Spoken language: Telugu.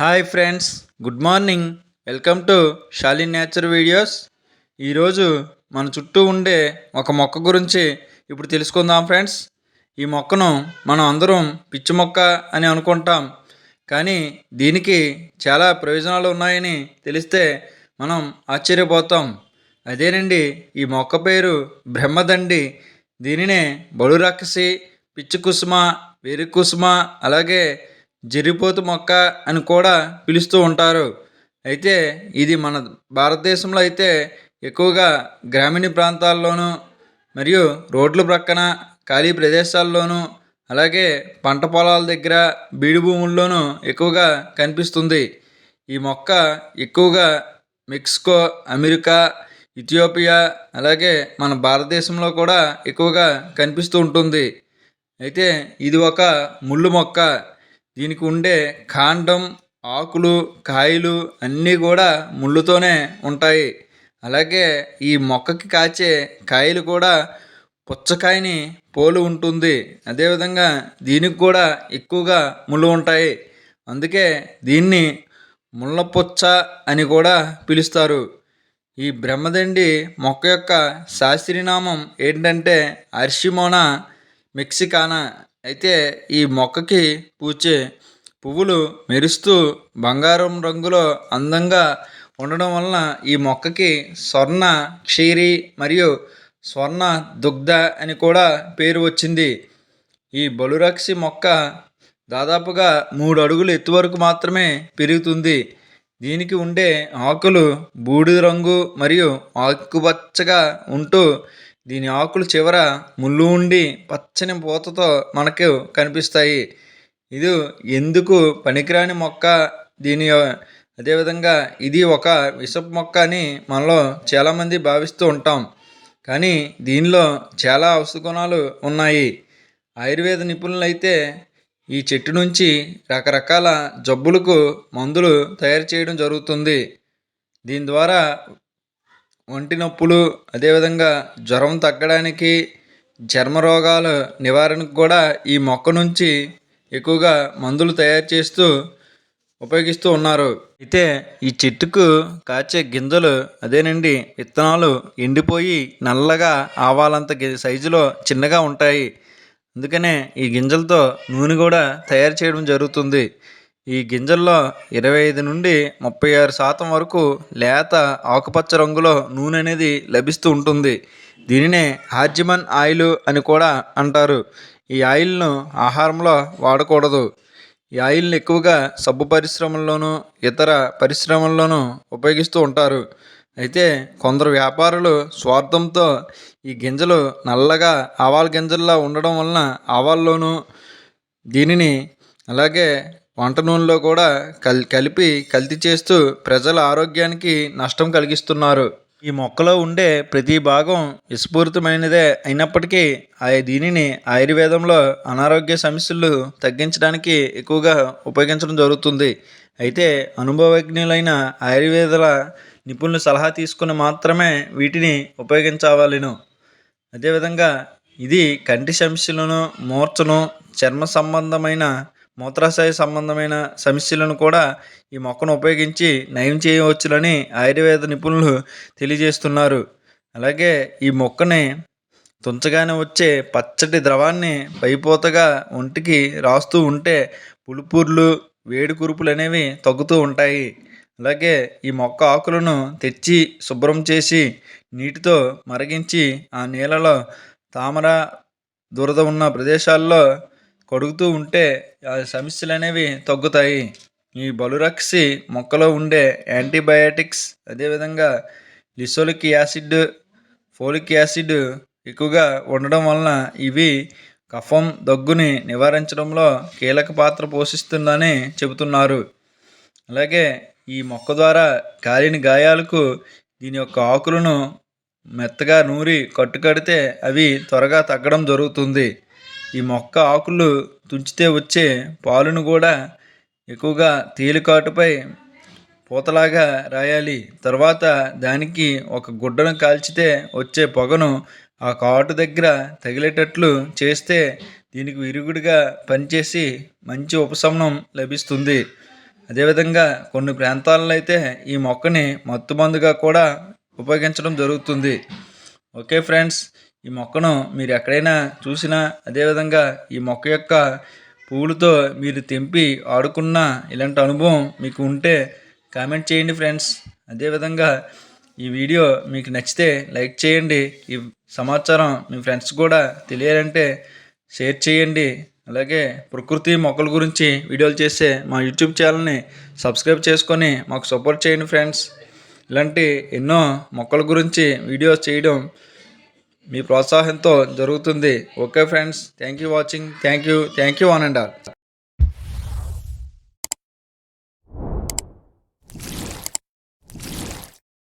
Hi friends good morning. Welcome to Shali nature videos. ఈరోజు మన చుట్టూ ఉండే ఒక మొక్క గురించి ఇప్పుడు తెలుసుకుందాం ఫ్రెండ్స్. ఈ మొక్కను మనం అందరం పిచ్చి మొక్క అని అనుకుంటాం. కానీ దీనికి చాలా ప్రయోజనాలు ఉన్నాయని తెలిస్తే మనం ఆశ్చర్యపోతాం. అదేనండి ఈ మొక్క పేరు బ్రహ్మదండి. దీనినే బడురక్కసి పిచ్చి కుసుమ వేరు కుసుమ అలాగే జరిపోతు మొక్క అని కూడా పిలుస్తూ ఉంటారు. అయితే ఇది మన భారతదేశంలో అయితే ఎక్కువగా గ్రామీణ ప్రాంతాల్లోనూ మరియు రోడ్ల ప్రక్కన ఖాళీ ప్రదేశాల్లోనూ అలాగే పంట పొలాల దగ్గర బీడు భూముల్లోనూ ఎక్కువగా కనిపిస్తుంది. ఈ మొక్క ఎక్కువగా మెక్సికో అమెరికా ఇథియోపియా అలాగే మన భారతదేశంలో కూడా ఎక్కువగా కనిపిస్తూ ఉంటుంది. అయితే ఇది ఒక ముళ్ళు మొక్క. దీనికి ఉండే కాండం ఆకులు కాయలు అన్నీ కూడా ముళ్ళుతోనే ఉంటాయి. అలాగే ఈ మొక్కకి కాచే కాయలు కూడా పుచ్చకాయని పోలు ఉంటుంది. అదేవిధంగా దీనికి కూడా ఎక్కువగా ముళ్ళు ఉంటాయి. అందుకే దీన్ని ముళ్ళపుచ్చ అని కూడా పిలుస్తారు. ఈ బ్రహ్మదండి మొక్క యొక్క శాస్త్రీయనామం ఏంటంటే అర్షిమోనా మెక్సికానా. అయితే ఈ మొక్కకి పూచే పువ్వులు మెరుస్తూ బంగారం రంగులో అందంగా ఉండడం వలన ఈ మొక్కకి స్వర్ణ క్షీరి మరియు స్వర్ణ దుగ్ధ అని కూడా పేరు వచ్చింది. ఈ బలురక్షి మొక్క దాదాపుగా మూడు అడుగులు ఎత్తు వరకు మాత్రమే పెరుగుతుంది. దీనికి ఉండే ఆకులు బూడిద రంగు మరియు ఆకుపచ్చగా ఉంటూ దీని ఆకులు చివర ముళ్ళు ఉండి పచ్చని పూతతో మనకు కనిపిస్తాయి. ఇది ఎందుకు పనికిరాని మొక్క? దీని అదేవిధంగా ఇది ఒక విషపు మొక్క అని మనలో చాలామంది భావిస్తూ ఉంటాం. కానీ దీనిలో చాలా ఔషధగుణాలు ఉన్నాయి. ఆయుర్వేద నిపుణులు అయితే ఈ చెట్టు నుంచి రకరకాల జబ్బులకు మందులు తయారు చేయడం జరుగుతుంది. దీని ద్వారా ఒంటి నొప్పులు అదేవిధంగా జ్వరం తగ్గడానికి చర్మ రోగాల నివారణకు కూడా ఈ మొక్క నుంచి ఎక్కువగా మందులు తయారు చేస్తూ ఉపయోగిస్తూ ఉన్నారు. అయితే ఈ చెట్టుకు కాచే గింజలు అదేనండి విత్తనాలు ఎండిపోయి నల్లగా ఆవాలంత సైజులో చిన్నగా ఉంటాయి. అందుకనే ఈ గింజలతో నూనె కూడా తయారు చేయడం జరుగుతుంది. ఈ గింజల్లో ఇరవై ఐదు నుండి ముప్పై ఆరు శాతం వరకు లేత ఆకుపచ్చ రంగులో నూనె అనేది లభిస్తూ ఉంటుంది. దీనినే హార్జిమన్ ఆయిల్ అని కూడా అంటారు. ఈ ఆయిల్ను ఆహారంలో వాడకూడదు. ఈ ఆయిల్ని ఎక్కువగా సబ్బు పరిశ్రమల్లోనూ ఇతర పరిశ్రమల్లోనూ ఉపయోగిస్తూ ఉంటారు. అయితే కొందరు వ్యాపారులు స్వార్థంతో ఈ గింజలు నల్లగా ఆవాల గింజల్లా ఉండడం వలన ఆవాల్లోనూ దీనిని అలాగే వంట నూనెలో కూడా కల్ కలిపి కల్తీ చేస్తూ ప్రజల ఆరోగ్యానికి నష్టం కలిగిస్తున్నారు. ఈ మొక్కలో ఉండే ప్రతి భాగం విస్ఫూరితమైనదే అయినప్పటికీ ఆ దీనిని ఆయుర్వేదంలో అనారోగ్య సమస్యలు తగ్గించడానికి ఎక్కువగా ఉపయోగించడం జరుగుతుంది. అయితే అనుభవజ్ఞులైన ఆయుర్వేదాల నిపుణుల సలహా తీసుకుని మాత్రమే వీటిని ఉపయోగించవలను. అదేవిధంగా ఇది కంటి సమస్యలను మూర్ఛను చర్మ సంబంధమైన మూత్రాశయ సంబంధమైన సమస్యలను కూడా ఈ మొక్కను ఉపయోగించి నయం చేయవచ్చునని ఆయుర్వేద నిపుణులు తెలియజేస్తున్నారు. అలాగే ఈ మొక్కని తుంచగానే వచ్చే పచ్చటి ద్రవాన్ని పైపోతగా ఒంటికి రాస్తూ ఉంటే పులుపూర్లు వేడి కురుపులు అనేవి తగ్గుతూ ఉంటాయి. అలాగే ఈ మొక్క ఆకులను తెచ్చి శుభ్రం చేసి నీటితో మరిగించి ఆ నీళ్ళలో తామర దురద ఉన్న ప్రదేశాల్లో కడుగుతూ ఉంటే ఆ సమస్యలు అనేవి తగ్గుతాయి. ఈ బలురక్సి మొక్కలో ఉండే యాంటీబయాటిక్స్ అదేవిధంగా లిసోలిక్ యాసిడ్ ఫోలిక్ యాసిడ్ ఎక్కువగా ఉండడం వలన ఇవి కఫం దగ్గుని నివారించడంలో కీలక పాత్ర పోషిస్తుందని చెబుతున్నారు. అలాగే ఈ మొక్క ద్వారా కాలిన గాయాలకు దీని యొక్క ఆకులను మెత్తగా నూరి కట్టుకడితే అవి త్వరగా తగ్గడం జరుగుతుంది. ఈ మొక్క ఆకులు తుంచితే వచ్చే పాలును కూడా ఎక్కువగా తేలికాటుపై పూతలాగా రాయాలి. తర్వాత దానికి ఒక గుడ్డను కాల్చితే వచ్చే పొగను ఆ కాటు దగ్గర తగిలేటట్లు చేస్తే దీనికి విరుగుడిగా పనిచేసి మంచి ఉపశమనం లభిస్తుంది. అదేవిధంగా కొన్ని ప్రాంతాలలో అయితే ఈ మొక్కని మత్తుమందుగా కూడా ఉపయోగించడం జరుగుతుంది. ఓకే ఫ్రెండ్స్ ఈ మొక్కను మీరు ఎక్కడైనా చూసినా అదేవిధంగా ఈ మొక్క యొక్క పువ్వులతో మీరు తెంపి ఆడుకున్న ఇలాంటి అనుభవం మీకు ఉంటే కామెంట్ చేయండి ఫ్రెండ్స్. అదేవిధంగా ఈ వీడియో మీకు నచ్చితే లైక్ చేయండి. ఈ సమాచారం మీ ఫ్రెండ్స్ కూడా తెలియాలంటే షేర్ చేయండి. అలాగే ప్రకృతి మొక్కల గురించి వీడియోలు చేసే మా యూట్యూబ్ ఛానల్ని సబ్స్క్రైబ్ చేసుకొని మాకు సపోర్ట్ చేయండి ఫ్రెండ్స్. ఇలాంటి ఎన్నో మొక్కల గురించి వీడియోస్ చేయడం మీ ప్రోత్సాహంతో జరుగుతుంది. Okay friends. Thank you watching. Thank you thank you one all